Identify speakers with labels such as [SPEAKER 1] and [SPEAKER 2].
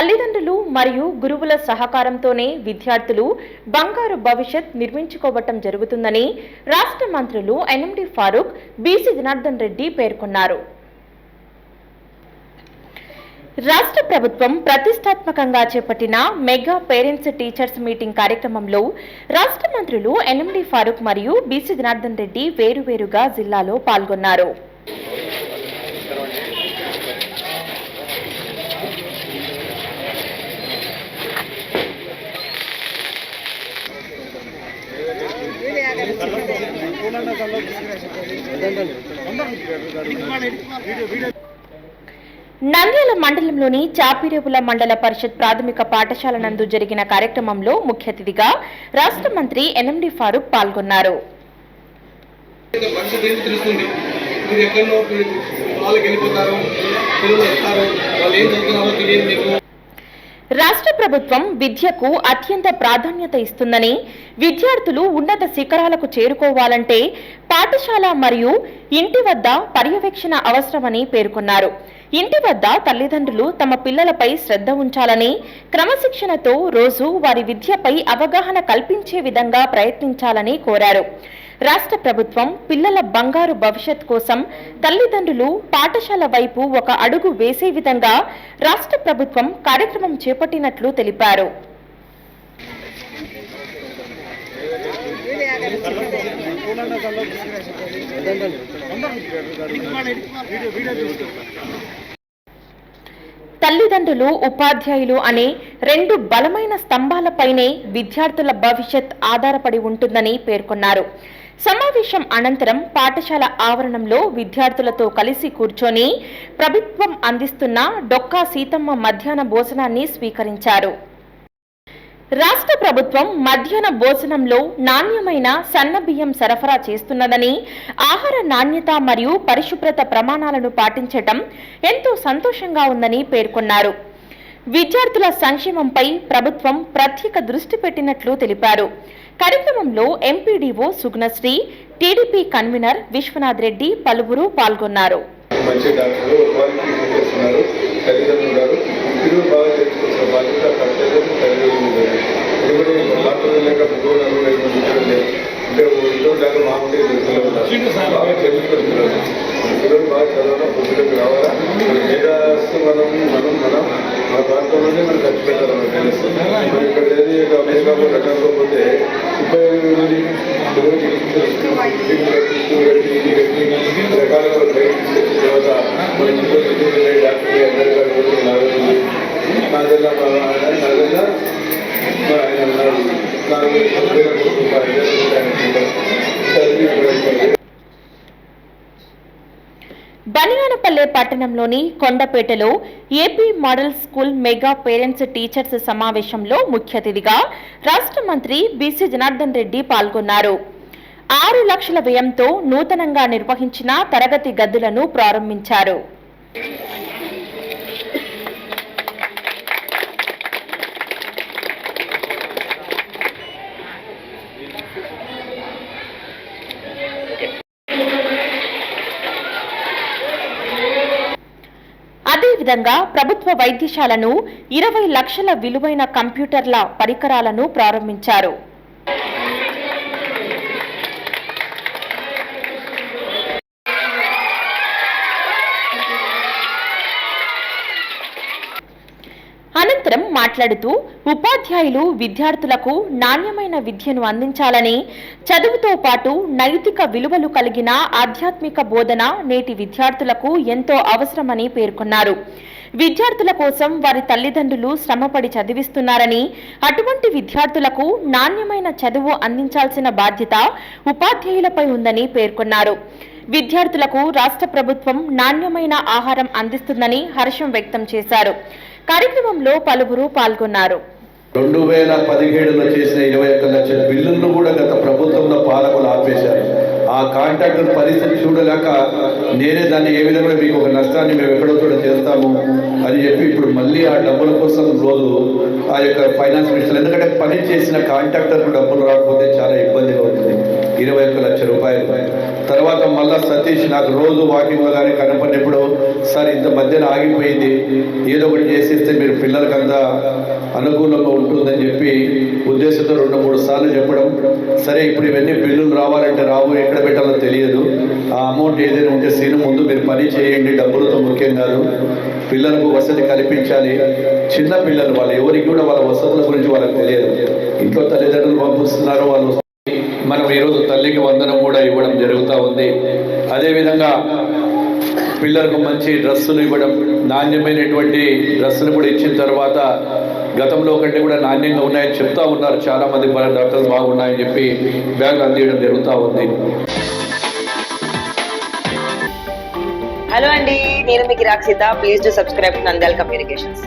[SPEAKER 1] తల్లిదండ్రులు మరియు గురువుల సహకారంతోనే విద్యార్థులు బంగారు భవిష్యత్ నిర్మించుకోవటం జరుగుతుందని రాష్ట్ర మంత్రులు ఎన్ఎండి ఫారూక్ బీసీ జనార్దన్ రెడ్డి పేర్కొన్నారు. రాష్ట్ర ప్రభుత్వం ప్రతిష్టాత్మకంగా చేపట్టిన మెగా పేరెంట్స్ టీచర్స్ మీటింగ్ కార్యక్రమంలో రాష్ట్ర మంత్రులు ఎన్ఎండి ఫారూక్ మరియు బీసీ జనార్దన్ రెడ్డి వేరువేరుగా జిల్లాలో పాల్గొన్నారు. నంద్యాల మండలంలోని చాపిరేపుల మండల పరిషత్ ప్రాథమిక పాఠశాల నందు జరిగిన కార్యక్రమంలో ముఖ్య అతిథిగా రాష్ట్ర మంత్రి ఎన్ఎండి ఫారూక్ పాల్గొన్నారు.
[SPEAKER 2] భవిష్యత్తు ఏంటి మీరు ఎక్కడో వాళ్ళకి వెళ్ళిపోతారు పిల్లలు వస్తారు వాళ్ళు ఏం చదువుతున్నారో తెలియదు మీకు.
[SPEAKER 1] రాష్ట్ర ప్రభుత్వం విద్యకు అత్యంత ప్రాధాన్యత ఇస్తుందని విద్యార్థులు ఉన్నత శిఖరాలకు చేరుకోవాలంటే పాఠశాల మరియు ఇంటి వద్ద పర్యవేక్షణ అవసరమని పేర్కొన్నారు. ఇంటి వద్ద తల్లిదండ్రులు తమ పిల్లలపై శ్రద్ధ ఉంచాలని క్రమశిక్షణతో రోజు వారి విద్యపై అవగాహన కల్పించే విధంగా ప్రయత్నించాలని కోరారు. రాష్ట్ర ప్రభుత్వం పిల్లల బంగారు భవిష్యత్ కోసం తల్లిదండ్రులు పాఠశాల వైపు ఒక అడుగు వేసే విధంగా రాష్ట్ర ప్రభుత్వం కార్యక్రమం చేపట్టినట్లు తెలిపారు. తల్లిదండ్రులు ఉపాధ్యాయులు అనే రెండు బలమైన స్తంభాలపైనే విద్యార్థుల భవిష్యత్ ఆధారపడి ఉంటుందని పేర్కొన్నారు. సమావేశం అనంతరం పాఠశాల ఆవరణంలో విద్యార్థులతో కలిసి కూర్చొని ప్రభుత్వం అందిస్తున్న డొక్కా సీతమ్మ మధ్యాహ్న భోజనాన్ని స్వీకరించారు. రాష్ట్ర ప్రభుత్వం మధ్యాహ్న భోజనంలో నాణ్యమైన సన్న బియ్యం సరఫరా చేస్తున్నదని ఆహార నాణ్యత మరియు పరిశుభ్రత ప్రమాణాలను పాటించటం ఎంతో సంతోషంగా ఉందని పేర్కొన్నారు. విద్యార్థుల సంక్షేమంపై ప్రభుత్వం ప్రత్యేక దృష్టి పెట్టినట్లు తెలిపారు. కార్యక్రమంలో MPDO Sugnasri TDP convener Vishwanath Reddy పలువురు పాల్గొన్నారు.
[SPEAKER 3] మంచి బాగా రావాలా? మేధాస్తు మనం మనం మనం మన ప్రాంతంలోనే మనం ఖర్చు పెట్టాలి మనకు తెలుసు మనం ఇక్కడ ఏది ఇక అమెరికా పోతే అక్కడ పోతే ముప్పై ఐదు మంది పిల్లలకి ఫీజు కట్టి, స్కూల్ కట్టి, ఇది కట్టి, రకరకాలుగా బయట తీసుకొచ్చిన తర్వాత మన ఇంట్లో పెట్టుకునే డాక్టర్ అందరి గారు కూడా నాగరికలు నాదెల్లా నాదెల్లా ఆయన ఉన్నారు నాలుగు వేల కోట్ల రూపాయలు
[SPEAKER 1] బనియానపల్లె పట్టణంలోని కొండపేటలో AP model school mega parents teachers సమావేశంలో ముఖ్య అతిథిగా రాష్ట్ర మంత్రి బీసీ జనార్దన్ రెడ్డి పాల్గొన్నారు. ఆరు లక్షల వ్యయంతో నూతనంగా నిర్వహించిన తరగతి గదులను ప్రారంభించారు. అదేవిధంగా ప్రభుత్వ వైద్యశాలను ఇరవై లక్షల విలువైన కంప్యూటర్ల పరికరాలను ప్రారంభించారు. మాట్లాడుతూ ఉపాధ్యాయులు విద్యార్థులకు నాణ్యమైన విద్యను అందించాలని చదువుతో పాటు నైతిక విలువలు కలిగిన ఆధ్యాత్మిక బోధన నేటి విద్యార్థులకు ఎంతో అవసరమని పేర్కొన్నారు. విద్యార్థుల కోసం వారి తల్లిదండ్రులు శ్రమపడి చదివిస్తున్నారని అటువంటి విద్యార్థులకు నాణ్యమైన చదువు అందించాల్సిన బాధ్యత ఉపాధ్యాయులపై ఉందని పేర్కొన్నారు. విద్యార్థులకు రాష్ట్ర ప్రభుత్వం నాణ్యమైన ఆహారం అందిస్తుందని హర్షం వ్యక్తం చేశారు. కార్యక్రమంలో పలువురు పాల్గొన్నారు.
[SPEAKER 4] రెండు వేల పదిహేడులో చేసిన ఇరవై ఒక్క లక్షల బిల్లులను కూడా గత ప్రభుత్వంలో పాలకులు ఆపేశారు. ఆ కాంట్రాక్టర్ పరిస్థితి చూడలేక నేనే దాన్ని ఏ విధంగా మీకు ఒక నష్టాన్ని మేము ఎక్కడో చోట చేస్తాము అని చెప్పి ఇప్పుడు మళ్ళీ ఆ డబ్బుల కోసం రోజు ఆ యొక్క ఫైనాన్స్ మినిస్టర్ ఎందుకంటే పని చేసిన కాంట్రాక్టర్కు డబ్బులు రాకపోతే చాలా ఇబ్బందిగా ఉంటుంది. ఇరవై ఒక్క లక్ష రూపాయలు. తర్వాత మళ్ళా సతీష్ నాకు రోజు వాకింగ్లో కానీ కనపడినప్పుడు సార్ ఇంత మధ్యన ఆగిపోయింది. ఏదో ఒకటి చేసి పిల్లలకి పిల్లలకంతా అనుకూలంగా ఉంటుందని చెప్పి ఉద్దేశంతో రెండు మూడు సార్లు చెప్పడం. సరే ఇప్పుడు ఇవన్నీ బిల్లులు రావాలంటే రావు ఎక్కడ పెట్టాలో తెలియదు. ఆ అమౌంట్ ఏదైనా ఉంటే సీను ముందు మీరు పని చేయండి డబ్బులతో ముఖ్యం కాదు. పిల్లలకు వసతి కల్పించాలి. చిన్న పిల్లలు వాళ్ళు ఎవరికి కూడా వాళ్ళ వసతుల గురించి వాళ్ళకి తెలియదు. ఇంట్లో తల్లిదండ్రులు పంపిస్తున్నారు వాళ్ళు మనం ఈరోజు తల్లికి వందనం కూడా ఇవ్వడం జరుగుతూ ఉంది. అదేవిధంగా పిల్లలకు మంచి డ్రెస్సులు ఇవ్వడం నాణ్యమైనటువంటి డ్రెస్సులు కూడా ఇచ్చిన తర్వాత గతంలో కంటే కూడా నాణ్యంగా ఉన్నాయని చెప్తా ఉన్నారు చాలా మంది మన డాక్టర్లు బాగున్నాయని చెప్పి బ్యాగ్ అందించడం జరుగుతూ ఉంది.
[SPEAKER 5] హలో అండి నేను మీకు Rakshitha please to subscribe Nandyal communications